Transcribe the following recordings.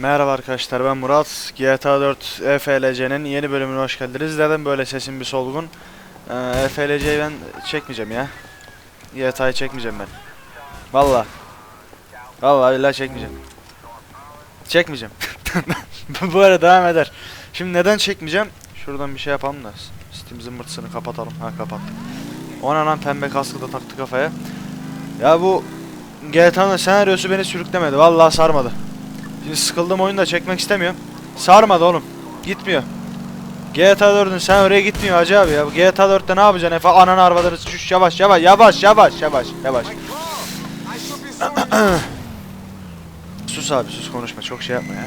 Merhaba arkadaşlar ben Murat. GTA 4 EFLC'nin yeni bölümüne hoş geldiniz. Neden böyle sesim bir solgun? Ee, EFLC'yi ben çekmeyeceğim ya. GTA'yı çekmeyeceğim ben. Valla. Valla billahi çekmeyeceğim. Çekmeyeceğim. Ara devam eder. Şimdi neden çekmeyeceğim? Şuradan bir şey yapalım da. Steam zımbırtısını kapatalım. Ha kapattım. Ona lan pembe kaskı da taktı kafaya. Ya bu GTA'nın senaryosu beni sürüklemedi. Vallahi sarmadı. Şimdi sıkıldığım oyunu da çekmek istemiyorum. Sarmadı oğlum. Gitmiyor. GTA 4'ün sen oraya gitmiyor hacı abi ya. GTA 4'te ne yapacaksın Efe? Ananı arabaları şuş yavaş yavaş yavaş yavaş yavaş yavaş. sus abi sus konuşma çok şey yapma ya.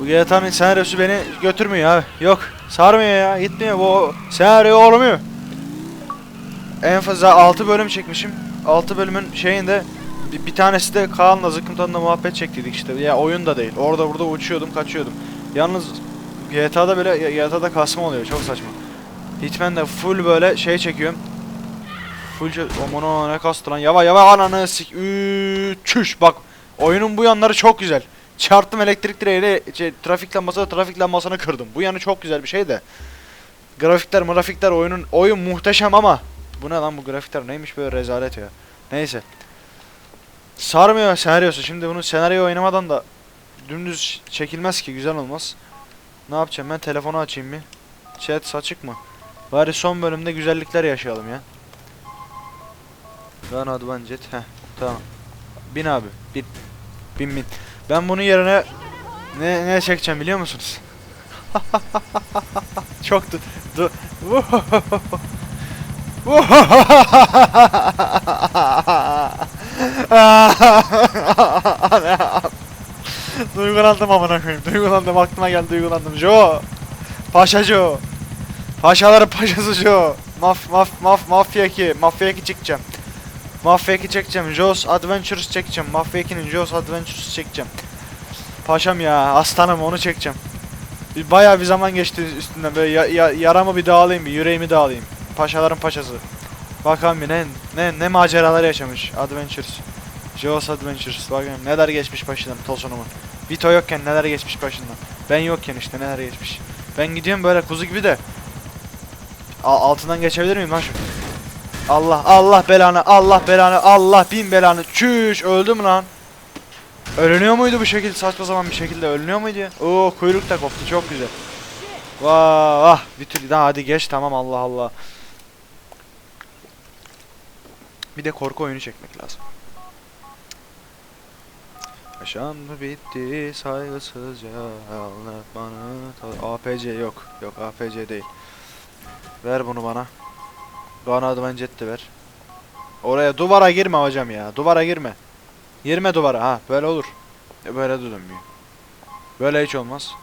Bu GTA'nın senaryosu beni götürmüyor abi. Yok sarmıyor ya gitmiyor bu senaryo olmuyor. En fazla 6 bölüm çekmişim. 6 bölümün şeyinde bir, bir tanesi de Kaan'la Zıkkımtan'la muhabbet çektiydik işte. Ya oyun da değil. Orada burada uçuyordum, kaçıyordum. Yalnız GTA'da böyle GTA'da kasma oluyor. Çok saçma. Hitman'de full böyle şey çekiyorum. Full şey... Aman ne kastı lan. Yava yava ananı sik. Çüş bak. Oyunun bu yanları çok güzel. Çarptım elektrik direğiyle şey, trafik lambası trafik lambasını kırdım. Bu yanı çok güzel bir şey de. Grafikler grafikler oyunun oyun muhteşem ama bu ne lan bu grafikler neymiş böyle rezalet ya. Neyse. Sarmıyor senaryosu. Şimdi bunu senaryo oynamadan da dümdüz çekilmez ki güzel olmaz. Ne yapacağım ben telefonu açayım bir. Chat açık mı? Bari son bölümde güzellikler yaşayalım ya. Run Advanced. Heh tamam. Bin abi. Bin. Bin bin. Ben bunun yerine ne ne çekeceğim biliyor musunuz? Çok du, du duygulandım amına koyayım. Duygulandım aklıma geldi duygulandım. Jo. Paşa Jo. Paşaların paşası Jo. Maf maf maf mafya 2. Mafya 2 çekeceğim. Mafya 2 çekeceğim. Joe's Adventures çekeceğim. Mafya 2'nin Joe's Adventures çekeceğim. Paşam ya aslanım onu çekeceğim. Bayağı bir zaman geçti üstünden böyle ya, ya- yaramı bir dağılayım bir yüreğimi dağılayım. Paşaların paşası. Bakalım bir ne ne ne maceralar yaşamış Adventures. Joe's Adventures. Bakın neler geçmiş başından Tosun'umun. Vito yokken neler geçmiş başından. Ben yokken işte neler geçmiş. Ben gidiyorum böyle kuzu gibi de. A- altından geçebilir miyim lan şu? Allah Allah belanı Allah belanı Allah bin belanı çüş öldüm lan. Ölünüyor muydu bu şekilde saçma zaman bir şekilde ölünüyor muydu ya? Oo kuyruk da koptu çok güzel. Vah vah bir türlü daha hadi geç tamam Allah Allah. Bir de korku oyunu çekmek lazım. Yaşandı bitti saygısızca bana. APC yok yok APC değil. Ver bunu bana. Bana adı de ver. Oraya duvara girme hocam ya duvara girme. Girme duvara ha böyle olur. E Böyle de dönmüyor. Böyle hiç olmaz.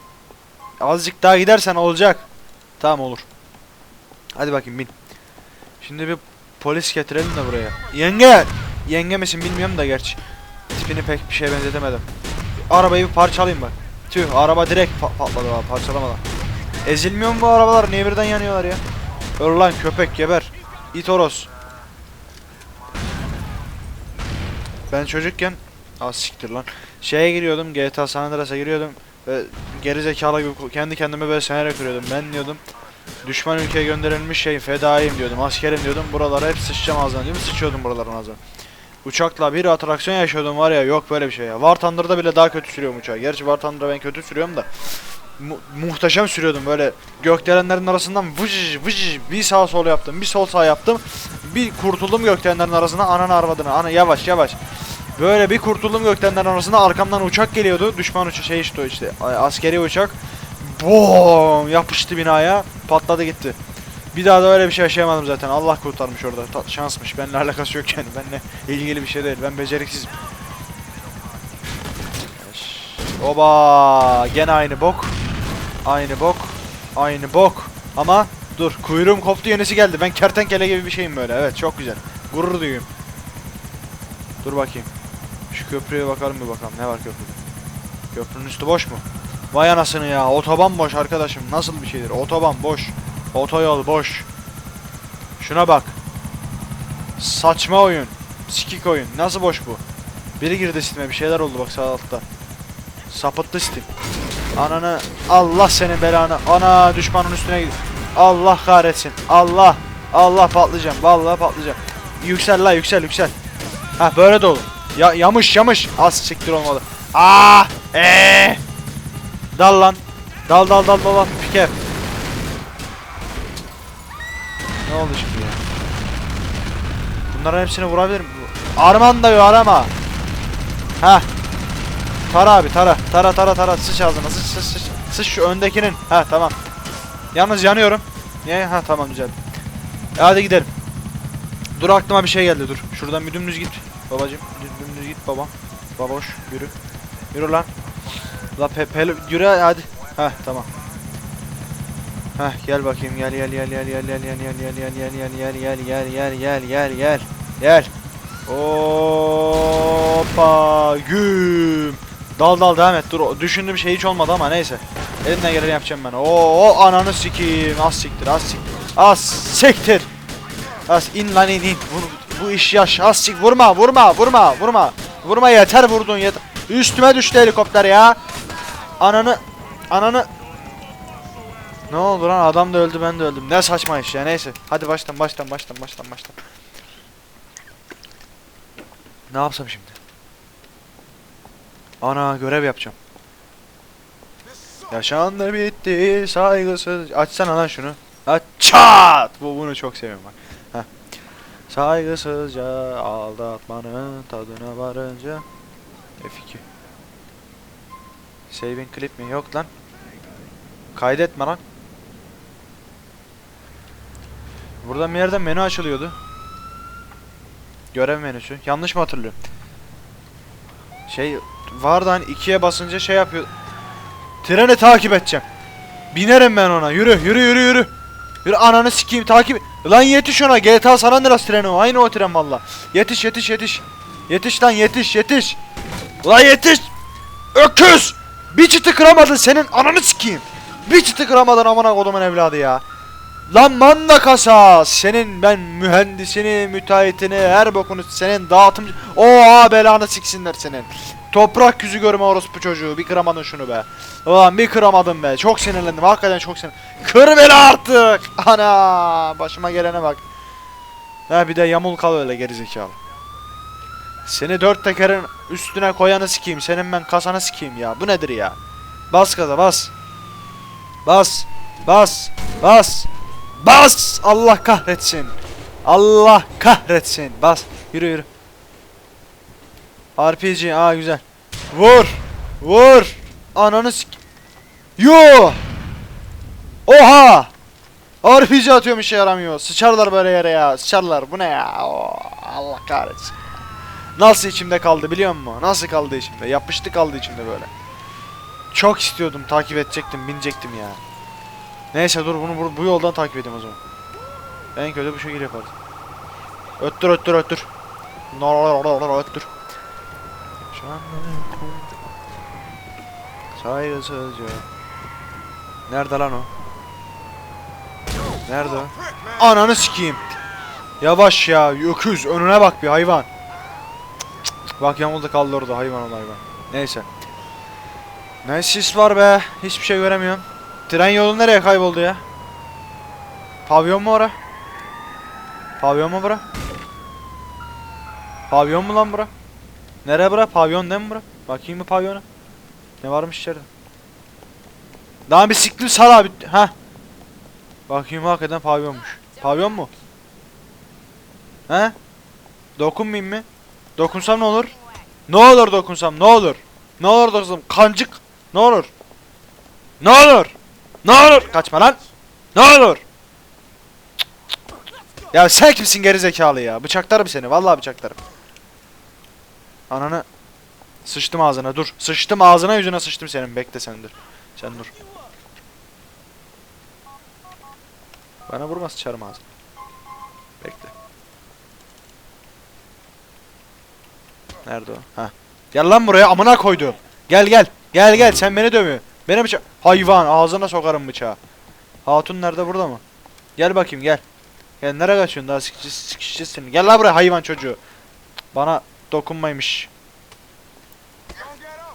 Azıcık daha gidersen olacak. Tamam olur. Hadi bakayım bin. Şimdi bir polis getirelim de buraya Yenge Yenge misin bilmiyorum da gerçi Tipini pek bir şeye benzetemedim. Arabayı bir parçalayayım bak. Tüh araba direkt pa- patladı abi parçalamadan. Ezilmiyor mu bu arabalar? Niye birden yanıyorlar ya? Öl lan köpek geber. İt horoz. Ben çocukken az siktir lan. Şeye giriyordum GTA San Andreas'a giriyordum ve geri zekalı gibi kendi kendime böyle senaryo kuruyordum. Ben diyordum düşman ülkeye gönderilmiş şey fedaiyim diyordum askerim diyordum buralara hep sıçacağım ağzına diyordum sıçıyordum buraların ağzına. Uçakla bir atraksiyon yaşıyordum var ya yok böyle bir şey ya. War Thunder'da bile daha kötü sürüyorum uçağı. Gerçi War Thunder'da ben kötü sürüyorum da. Mu- muhteşem sürüyordum böyle gökdelenlerin arasından vıcı vıcı bir sağ sol yaptım bir sol sağ yaptım bir kurtuldum gökdelenlerin arasına ananı arvadını ana yavaş yavaş böyle bir kurtuldum gökdelenlerin arasında arkamdan uçak geliyordu düşman uçağı şey işte işte askeri uçak Vom! Yapıştı binaya. Patladı gitti. Bir daha da öyle bir şey yaşayamadım zaten. Allah kurtarmış orada. Tat, şansmış. Benimle alakası yok yani. Benimle ilgili bir şey değil. Ben beceriksizim. Oba! Gene aynı bok. Aynı bok. Aynı bok. Ama dur. Kuyruğum koptu yenisi geldi. Ben kertenkele gibi bir şeyim böyle. Evet çok güzel. Gurur duyuyorum. Dur bakayım. Şu köprüye bakalım bir bakalım. Ne var köprüde? Köprünün üstü boş mu? Vay anasını ya. Otoban boş arkadaşım. Nasıl bir şeydir? Otoban boş. Otoyol boş. Şuna bak. Saçma oyun. Sikik oyun. Nasıl boş bu? Biri girdi Steam'e bir şeyler oldu bak sağ altta. Sapıttı Steam. Ananı Allah senin belanı. Ana düşmanın üstüne gidip. Allah kahretsin. Allah. Allah patlayacağım. Vallahi patlayacağım. Yüksel la yüksel yüksel. Ha böyle de olur. Ya yamış yamış. Az siktir olmalı. Aa! Eee! Dal lan. Dal dal dal dal. Piker. Ne oldu şimdi ya? Bunların hepsini vurabilirim. Arman da yok arama. Ha. Tara abi tara. Tara tara tara. Sıç ağzına sıç sıç sıç. Sıç şu öndekinin. Ha tamam. Yalnız yanıyorum. Niye? Ha tamam güzel. E, hadi gidelim. Dur aklıma bir şey geldi dur. Şuradan bir dümdüz git. Babacım dümdüz git baba. Baboş yürü. Yürü lan. La pe pel yürü hadi. Ha tamam. Ha gel bakayım gel gel gel gel gel gel gel gel gel gel gel gel gel gel gel gel gel gel gel. Hoppa güm. Dal dal devam et. Dur düşündüğüm şey hiç olmadı ama neyse. Elimden geleni yapacağım ben. Oo ananı sikeyim. Az siktir, az siktir. Az siktir. Az in lan in in. Bu, bu iş yaş. Az sik vurma, vurma, vurma, vurma. Vurma yeter vurdun yeter. Üstüme düştü helikopter ya. Ananı. Ananı. Ne oldu lan adam da öldü ben de öldüm. Ne saçma iş ya neyse. Hadi baştan baştan baştan baştan baştan. Ne yapsam şimdi? Ana görev yapacağım. Yaşandı bitti saygısız. Açsana lan şunu. Ha çat. Bu bunu çok seviyorum bak. Heh. Saygısızca aldatmanın tadına varınca F2 Save'in klip mi? Yok lan. Kaydetme lan. Burada bir yerden menü açılıyordu. Görev menüsü. Yanlış mı hatırlıyorum? Şey vardı hani ikiye basınca şey yapıyor. Treni takip edeceğim. Binerim ben ona. Yürü yürü yürü yürü. Yürü ananı sikeyim takip. Lan yetiş ona. GTA San Andreas treni o. Aynı o tren valla. Yetiş yetiş yetiş. Yetiş lan yetiş yetiş. Ulan yetiş. Öküz. Bir çıtı kıramadın senin ananı sikeyim. Bir çıtı kıramadın amına kodumun evladı ya. Lan manda kasa senin ben mühendisini, müteahhitini, her bokunu senin dağıtımcı... Oha belanı siksinler senin. Toprak yüzü görme orospu çocuğu. Bir kıramadın şunu be. Ulan bir kıramadın be. Çok sinirlendim. Hakikaten çok sinir. Kır beni artık. Ana başıma gelene bak. Ha bir de yamul kal öyle gerizekalı. Seni dört tekerin üstüne koyanı sikeyim. Senin ben kasana sikeyim ya. Bu nedir ya? Bas gaza bas. Bas. Bas. Bas. Bas. Allah kahretsin. Allah kahretsin. Bas. Yürü yürü. RPG. Aa güzel. Vur. Vur. Ananı sik... Yo. Oha. RPG atıyormuş yaramıyor. Sıçarlar böyle yere ya. Sıçarlar. Bu ne ya? Oh, Allah kahretsin. Nasıl içimde kaldı biliyor musun? Nasıl kaldı içimde? Yapıştı kaldı içimde böyle. Çok istiyordum takip edecektim binecektim ya. Neyse dur bunu bu, bu yoldan takip edeyim o zaman. En kötü bu şekilde yaparız. Öttür öttür öttür. Öttür. Saygısızca. Nerede lan o? Nerede? Ananı sikeyim. Yavaş ya öküz önüne bak bir hayvan. Bak yamulda kaldı orada hayvan ol hayvan. Neyse. Ne sis var be hiçbir şey göremiyorum. Tren yolu nereye kayboldu ya? Pavyon mu ora? Pavyon mu bura? Pavyon mu lan bura? Nereye bura? Pavyon değil mi bura? Bakayım mı pavyona? Ne varmış içeride? Daha bir siktir sal abi. Ha. Bakayım hakikaten pavyonmuş. Pavyon mu? He? Dokunmayayım mı? Dokunsam ne olur? Ne olur dokunsam ne olur? Ne olur dokunsam? Kancık. Ne olur? Ne olur? Ne olur? Kaçma lan. Ne olur? Ya sen kimsin geri zekalı ya? Bıçaklarım seni. Vallahi bıçaklarım. Ananı. Sıçtım ağzına dur. Sıçtım ağzına yüzüne sıçtım senin. Bekle sen dur. Sen dur. Bana vurma sıçarım ağzına. Bekle. Nerede o? Ha. Gel lan buraya amına koydu. Gel gel. Gel gel sen beni dövüyor. Beni bıçak. Hayvan ağzına sokarım bıçağı. Hatun nerede burada mı? Gel bakayım gel. Gel nereye kaçıyorsun daha sikişeceğiz, sikişeceğiz seni. Gel lan buraya hayvan çocuğu. Bana dokunmaymış.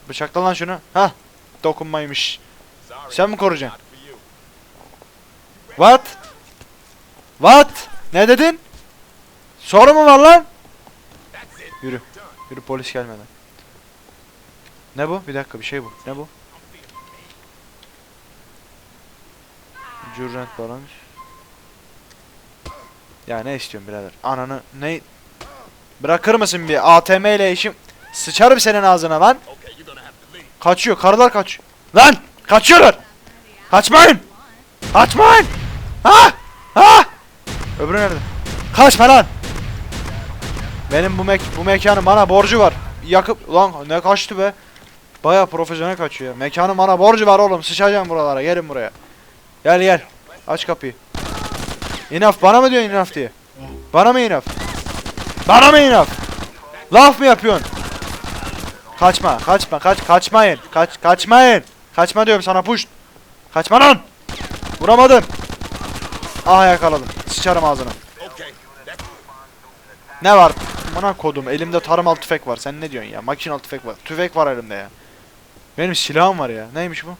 Bıçakla lan şunu. Ha? Dokunmaymış. Sen mi koruyacaksın? What? What? Ne dedin? Soru mu var lan? Yürü. Yürü polis gelmeden. Ne bu? Bir dakika bir şey bu. Ne bu? Current balance. Ya ne istiyorsun birader? Ananı ne? Bırakır mısın bir ATM ile işim? Sıçarım senin ağzına lan. Kaçıyor karılar kaç. Lan kaçıyorlar. Kaçmayın. Kaçmayın. Ha! Ha! Öbürü nerede? Kaçma lan. Benim bu mek bu mekanın bana borcu var. Yakıp lan ne kaçtı be? Baya profesyonel kaçıyor. Mekanın bana borcu var oğlum. Sıçacağım buralara. Gelin buraya. Gel gel. Aç kapıyı. İnaf bana mı diyorsun inaf diye? Bana mı inaf? Bana mı inaf? Laf mı yapıyorsun? Kaçma, kaçma, kaç, kaçmayın. Kaç, kaçmayın. Kaçma diyorum sana puş. Kaçma lan. Vuramadım. Aha yakaladım. Sıçarım ağzına. Ne var? Bana kodum. Elimde tarımal tüfek var. Sen ne diyorsun ya? Makinalı tüfek var. Tüfek var elimde ya. Benim silahım var ya. Neymiş bu?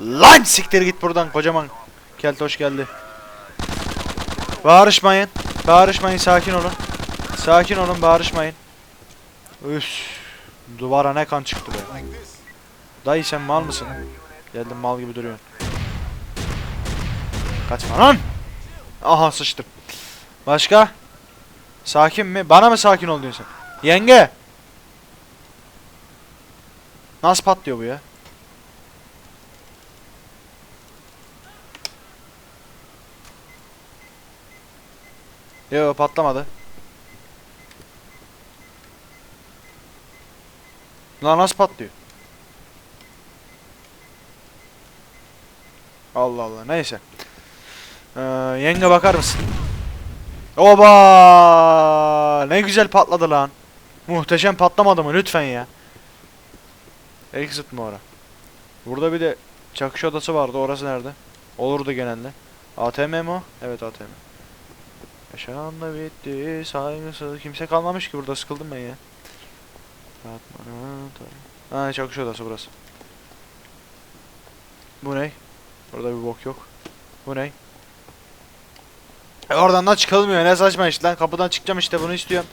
Lan siktir git buradan kocaman. Keltoş geldi. Bağırışmayın. Bağırışmayın sakin olun. Sakin olun bağırışmayın. Üf. Duvara ne kan çıktı be. Dayı sen mal mısın? Geldin mal gibi duruyorsun. Kaçma lan. Aha sıçtım. Başka? Sakin mi? Bana mı sakin ol diyorsun? Yenge. Nasıl patlıyor bu ya? Yo patlamadı. Lan nasıl patlıyor? Allah Allah neyse. Ee, yenge bakar mısın? Oba! Ne güzel patladı lan. Muhteşem patlamadı mı lütfen ya. Exit mi ora? Burada bir de çakış odası vardı orası nerede? Olurdu genelde. ATM mi o? Evet ATM. Yaşanan da bitti saygısız kimse kalmamış ki burada sıkıldım ben ya. Ha çakış odası burası. Bu ne? Burada bir bok yok. Bu ne? E oradan da çıkılmıyor ne saçma iş lan kapıdan çıkacağım işte bunu istiyorum.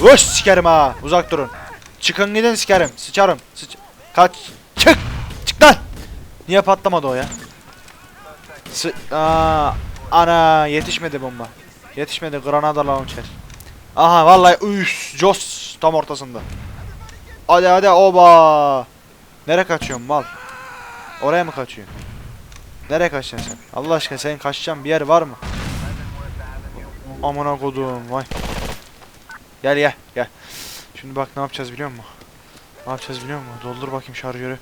Vuş sikerim ha uzak durun. Çıkın gidin sikerim sıçarım. Sıç Kaç çık çık lan. Niye patlamadı o ya? Sı Aa, ana yetişmedi bomba. Yetişmedi granada launcher. Aha vallahi üş Jos tam ortasında. Hadi hadi oba. Nereye kaçıyorsun mal? Oraya mı kaçıyorsun? Nereye kaçacaksın sen? Allah aşkına senin kaçacağın bir yer var mı? Amına kodum vay. Gel gel gel. Şimdi bak ne yapacağız biliyor musun? Ne yapacağız biliyor musun? Doldur bakayım şarjörü.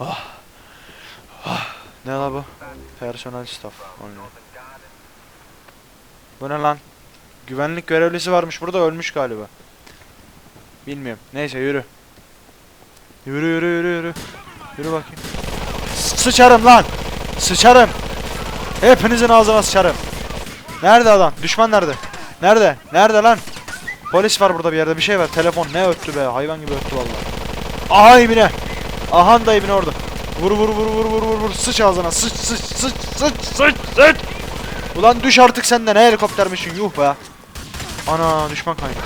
Ah. Ah. Ne la bu? Personel staff. Oynuyor. Bu ne lan? Güvenlik görevlisi varmış burada ölmüş galiba. Bilmiyorum. Neyse yürü. Yürü yürü yürü yürü. Yürü bakayım. Sıçarım lan. Sıçarım. Hepinizin ağzına sıçarım. Nerede adam? Düşman nerede? Nerede? Nerede lan? Polis var burada bir yerde. Bir şey var. Telefon ne öttü be? Hayvan gibi öttü vallahi. Aha ibine. Aha da ibine orada. Vur vur vur vur vur vur vur. Sıç ağzına. Sıç sıç sıç sıç sıç sıç. Ulan düş artık senden. Ne helikoptermişsin yuh be. Ana düşman kaydı.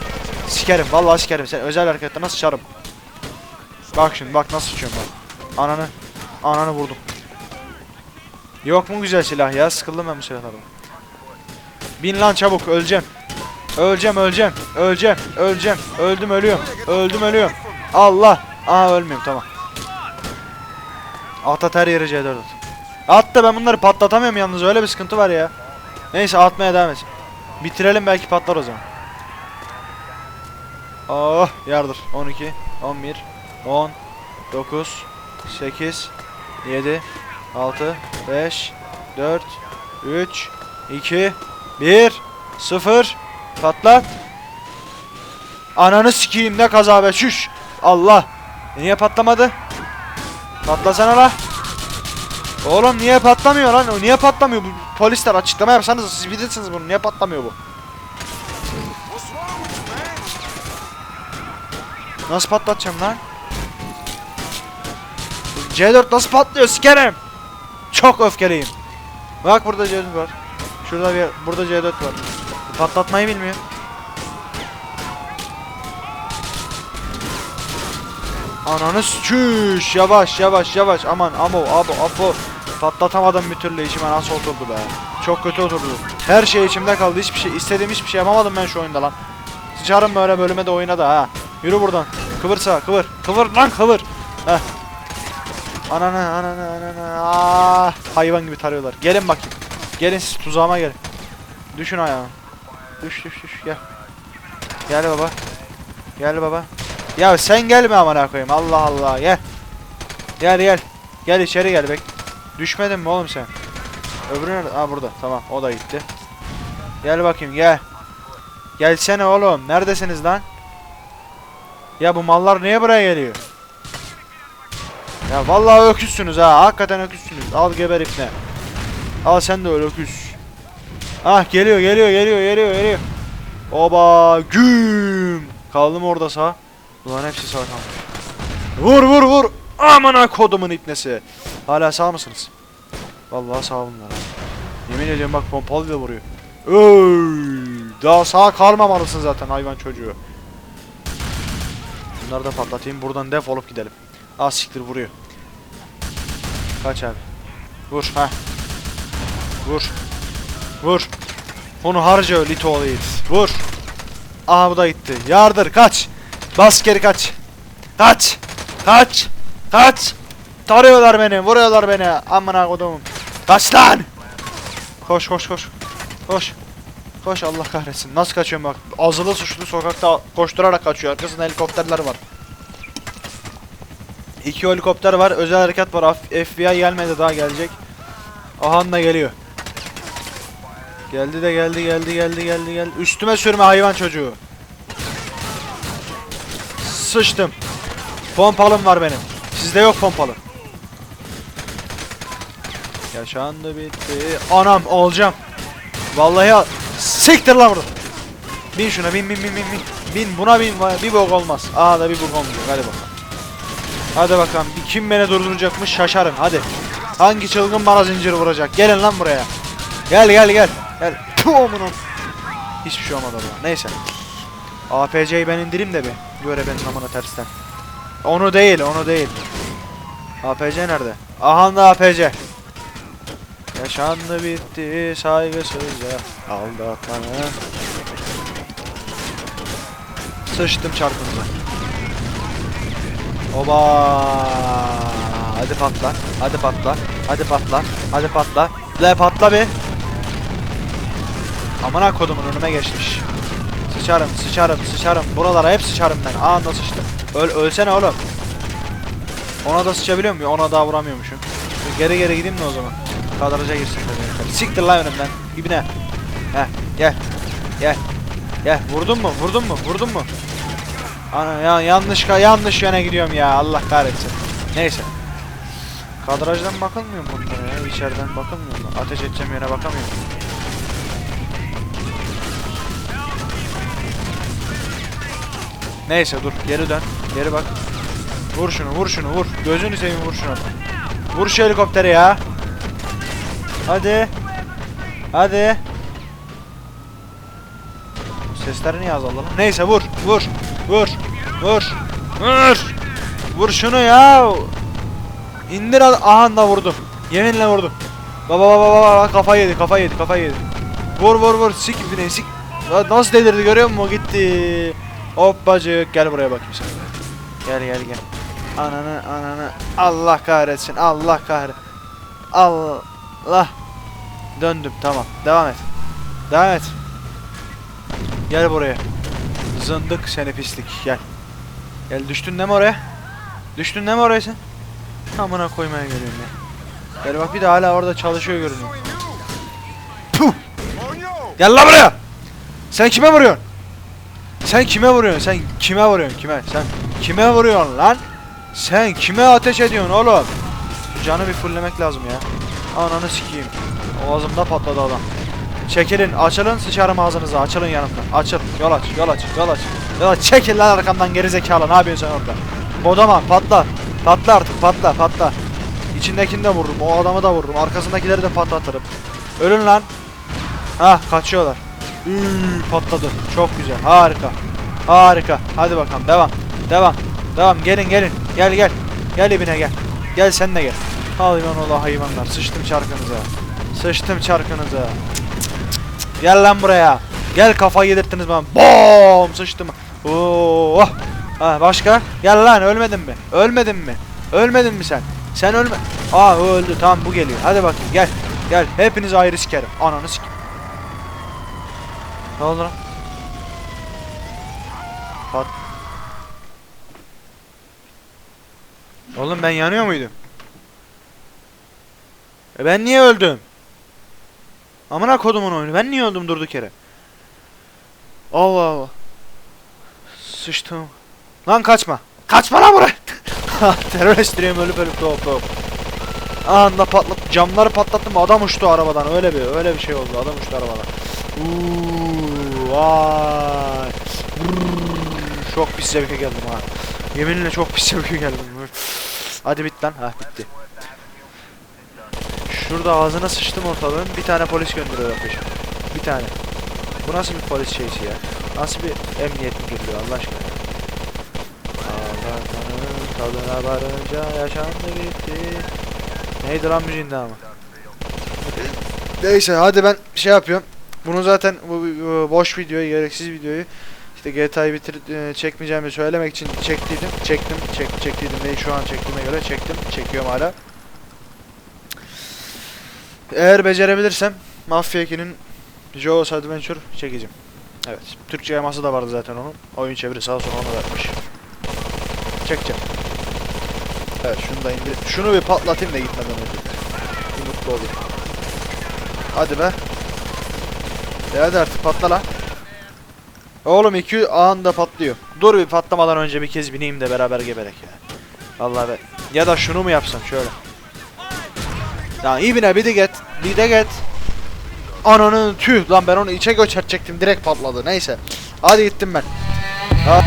Sikerim vallahi sikerim. Sen özel harekette nasıl sıçarım. Bak şimdi bak nasıl sıçıyorum bak. Ananı. Ananı vurdum. Yok mu güzel silah ya? Sıkıldım ben bu silahlardan. Bin lan çabuk öleceğim. Öleceğim öleceğim. Öleceğim. Öleceğim. Öldüm ölüyorum. Öldüm ölüyorum. Allah. Aa ölmüyorum tamam. At at her yere C4 at. At da ben bunları patlatamıyorum yalnız öyle bir sıkıntı var ya. Neyse atmaya devam et. Bitirelim belki patlar o zaman. Oh yardır. 12, 11, 10, 9, 8, 7, 6, 5, 4, 3, 2, 1, 0. Patlat. Ananı sikeyim ne kaza be şuş. Allah. Niye patlamadı? Patlasana la. Oğlum niye patlamıyor lan? O niye patlamıyor bu? Polisler açıklama yapsanız siz bilirsiniz bunu. Niye patlamıyor bu? Nasıl patlatacağım lan? C4 nasıl patlıyor sikerim? Çok öfkeliyim. Bak burada C4 var. Şurada bir burada C4 var. Patlatmayı bilmiyor. Ananı çüş yavaş yavaş yavaş. Aman amo abo apo patlatamadım bir türlü içime nasıl oturdu be? Çok kötü oturdu. Her şey içimde kaldı hiçbir şey istediğim hiçbir şey yapamadım ben şu oyunda lan. Sıçarım böyle bölüme de oyuna da ha. Yürü buradan. Kıvır sağa kıvır. Kıvır lan kıvır. Heh. Ananı ananı ananı. Ah, hayvan gibi tarıyorlar. Gelin bakayım gelin siz tuzağıma gelin düşün ayağıma düş düş düş gel gel baba gel baba ya sen gelme amına koyayım. Allah Allah gel. Gel gel. Gel içeri gel bek. Düşmedin mi oğlum sen? Öbürü nerede? Aa burada. Tamam o da gitti. Gel bakayım gel. Gelsene oğlum. Neredesiniz lan? Ya bu mallar niye buraya geliyor? Ya vallahi öküzsünüz ha. Hakikaten öküzsünüz. Al geber ipne. Al sen de öyle öküz. Ah geliyor geliyor geliyor geliyor geliyor. Oba güm. Kaldım orada sağ. Ulan hepsi sağ kalmış. Vur vur vur. Amına kodumun ipnesi. Hala sağ mısınız? Vallahi sağ bunlar. Yemin ediyorum bak pompalı da vuruyor. Öy! Daha sağ kalmamalısın zaten hayvan çocuğu. Bunları da patlatayım. Buradan defolup gidelim. Az siktir vuruyor. Kaç abi. Vur ha. Vur. Vur. Onu harca Lito Vur. Aha bu da gitti. Yardır kaç. Bas geri kaç. Kaç. Kaç. Kaç. Tarıyorlar beni. Vuruyorlar beni. Amına kodum. Kaç lan. Koş koş koş. Koş. Koş Allah kahretsin. Nasıl kaçıyorum bak. Azılı suçlu sokakta koşturarak kaçıyor. Arkasında helikopterler var. İki helikopter var. Özel harekat var. FBI gelmedi daha gelecek. Ahan da geliyor. Geldi de geldi geldi geldi geldi geldi. Üstüme sürme hayvan çocuğu. Sıçtım. Pompalım var benim. Sizde yok pompalı. Yaşandı bitti. Anam olacağım. Vallahi al. Siktir lan burada. Bin şuna bin bin bin bin bin. Bin buna bin bir bok olmaz. Aa da bir bok olmuyor. Hadi bakalım. Hadi bakalım. Bir kim beni durduracakmış şaşarım. Hadi. Hangi çılgın bana zincir vuracak? Gelin lan buraya. Gel gel gel. Gel. Amına. Hiçbir şey olmadı lan. Neyse. APC'yi ben indireyim de bir. Göre benim amına tersten. Onu değil, onu değil. APC nerede? Aha APC. Yaşandı bitti saygısızca aldatmanın. Sıçtım çarpınca. Oba! Hadi patla, hadi patla, hadi patla, hadi patla. Le patla bir. Amına kodumun önüme geçmiş. Sıçarım, sıçarım, sıçarım. Buralara hep sıçarım ben. Anında sıçtım. Öl, ölsene oğlum. Ona da sıçabiliyor muyum? Ona daha vuramıyormuşum. Dur, Geri geri gideyim mi o zaman? Kadraja girsin. böyle. Siktir lan önümden. İbine. Heh, gel. Gel. Gel. Vurdun mu? Vurdun mu? Vurdun mu? Ana ya yanlış yanlış yöne gidiyorum ya. Allah kahretsin. Neyse. Kadrajdan bakılmıyor mu bunlara ya? İçeriden bakılmıyor mu? Ateş edeceğim yöne bakamıyor Neyse dur geri dön. Geri bak. Vur şunu vur şunu vur. Gözünü seveyim vur şunu. Vur şu helikopteri ya. Hadi. Hadi. Sesleri niye azaldı lan? Neyse vur vur vur vur vur. Vur şunu ya. İndir al- aha da vurdum. Yeminle vurdum. Baba baba baba kafayı yedi kafayı yedi kafayı yedi. Vur vur vur sik ibine sik. Nasıl delirdi görüyor musun? Gitti. Hoppacık gel buraya bakayım sen. Gel gel gel. Ananı ananı Allah kahretsin Allah kahretsin. Allah. Döndüm tamam. Devam et. Devam et. Gel buraya. Zındık seni pislik gel. Gel düştün değil mi oraya? Düştün değil mi oraya sen? Amına koymaya geliyorum ya. Gel bak bir de hala orada çalışıyor görünüyor. Puh! Gel lan buraya! Sen kime vuruyorsun? Sen kime vuruyorsun? Sen kime vuruyorsun? Kime? Sen kime vuruyorsun lan? Sen kime ateş ediyorsun oğlum? Şu canı bir fulllemek lazım ya. Ananı sikeyim. Ağzımda patladı adam. Çekilin, açılın, sıçarım ağzınıza. Açılın yanımdan. Açıl, yol aç, yol aç, yol aç. Yol aç, çekil lan arkamdan geri zekalı. Ne yapıyorsun sen orada? Bodama, patla. Patla artık, patla, patla. İçindekini de vururum, o adamı da vururum. Arkasındakileri de patlatırım. Ölün lan. Ha, kaçıyorlar. Üü, patladı. Çok güzel, harika. Harika. Hadi bakalım, devam. Devam. Devam, gelin gelin. Gel gel. Gel ibine gel. Gel sen de gel. Hayvan ola hayvanlar. Sıçtım çarkınıza. Sıçtım çarkınıza. Gel lan buraya. Gel kafa yedirttiniz bana. Bom sıçtım. Oo. Ha başka? Gel lan ölmedin mi? Ölmedin mi? Ölmedin mi sen? Sen ölme. Aa öldü. Tamam bu geliyor. Hadi bakayım gel. Gel. Hepiniz ayrı sikerim. Ananı sik. Ne oldu lan? Pat. Oğlum ben yanıyor muydum? E ben niye öldüm? Amına kodumun oyunu. Ben niye öldüm durduk yere? Allah Allah. Sıçtım. Lan kaçma. Kaçma lan buraya. Terörist diyorum ölüp ölüp doğup doğup. Anında patlat camları patlattım adam uçtu arabadan öyle bir öyle bir şey oldu adam uçtu arabadan. Uuu vay. Çok pis zevke geldim ha. Yeminle çok pis zevke geldim. Hadi bit lan. Ha bitti. Şurada ağzına sıçtım ortalığın. Bir tane polis gönderiyor peşime. Bir tane. Bu nasıl bir polis şeysi ya? Nasıl bir emniyet müdürlüğü Allah aşkına? Allah'ın tadına varınca yaşandı bitti. Neydi lan müziğin devamı? Neyse hadi ben şey yapıyorum. Bunu zaten bu, bu boş videoyu, gereksiz videoyu işte GTA'yı bitir e, çekmeyeceğimi söylemek için çektiydim. Çektim, çek, çektiydim değil şu an çektiğime göre çektim. Çekiyorum hala. Eğer becerebilirsem Mafya 2'nin Joe's Adventure çekeceğim. Evet. Türkçe yaması da vardı zaten onun. Oyun çeviri sağ sonra onu vermiş. Çekeceğim. Evet şunu da indir. Şunu bir patlatayım da gitmeden önce. Bir mutlu olayım. Hadi be. De hadi artık patla lan. Oğlum iki anında patlıyor. Dur bir patlamadan önce bir kez bineyim de beraber geberek ya. Vallahi be. Ya da şunu mu yapsam şöyle. Ya iyi bine bir de get. Bir de get. Ananı tüh lan ben onu içe göçertecektim direkt patladı neyse. Hadi gittim ben. Ha.